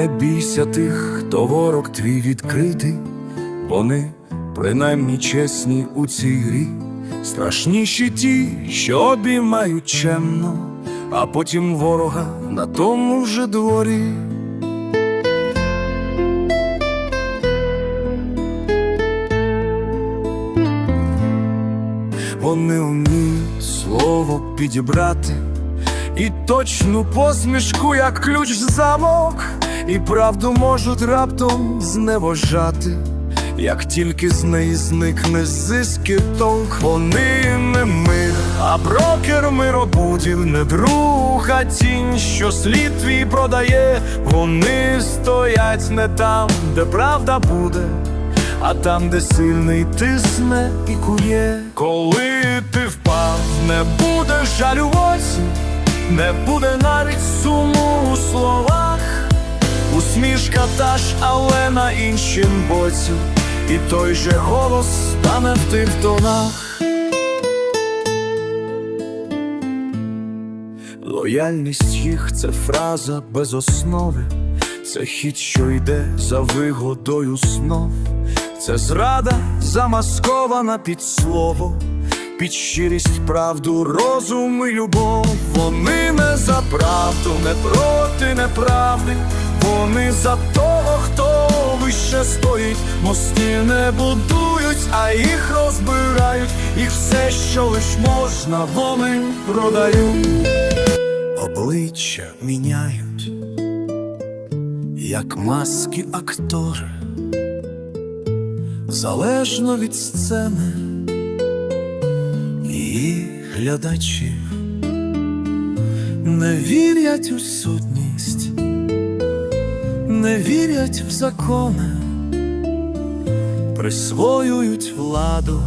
Не бійся тих, хто ворог твій відкритий, вони принаймні чесні у цій грі, страшніші ті, що обіймають чемно, а потім ворога на тому же дворі. Вони вміють слово підібрати і точну посмішку, як ключ в замок, і правду можуть раптом зневажати, як тільки з неї зникне зиски толк, вони не мир, а брокер миробудів, не друг, тінь, що слід твій продає, вони стоять не там, де правда буде. А там, де сильний тисне і кує, коли ти впав, не буде жалю оці, не буде навіть суму усмішка та але на іншім боці, і той же голос стане в тих тонах. Лояльність їх це фраза без основи, це хід, що йде за вигодою снов, це зрада замаскована під слово, під щирість, правду, розум і любов. Вони не за правду, не проти неправди, вони за того, хто вище стоїть, мости не будують, а їх розбирають, їх все, що лиш можна, вони продають. Обличчя міняють, як маски актори, залежно від сцени і глядачів, не вірять у сутність, не вірять в закони, присвоюють владу,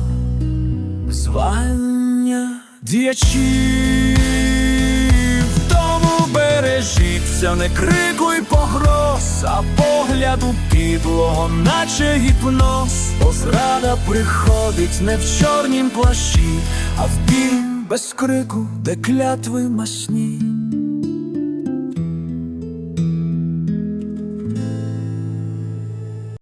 звання діячів. Тому бережіться, не крику й погроз, а погляду підлого, наче гіпноз. Бо зрада приходить не в чорнім плащі, а в білім без крику, де клятви масні.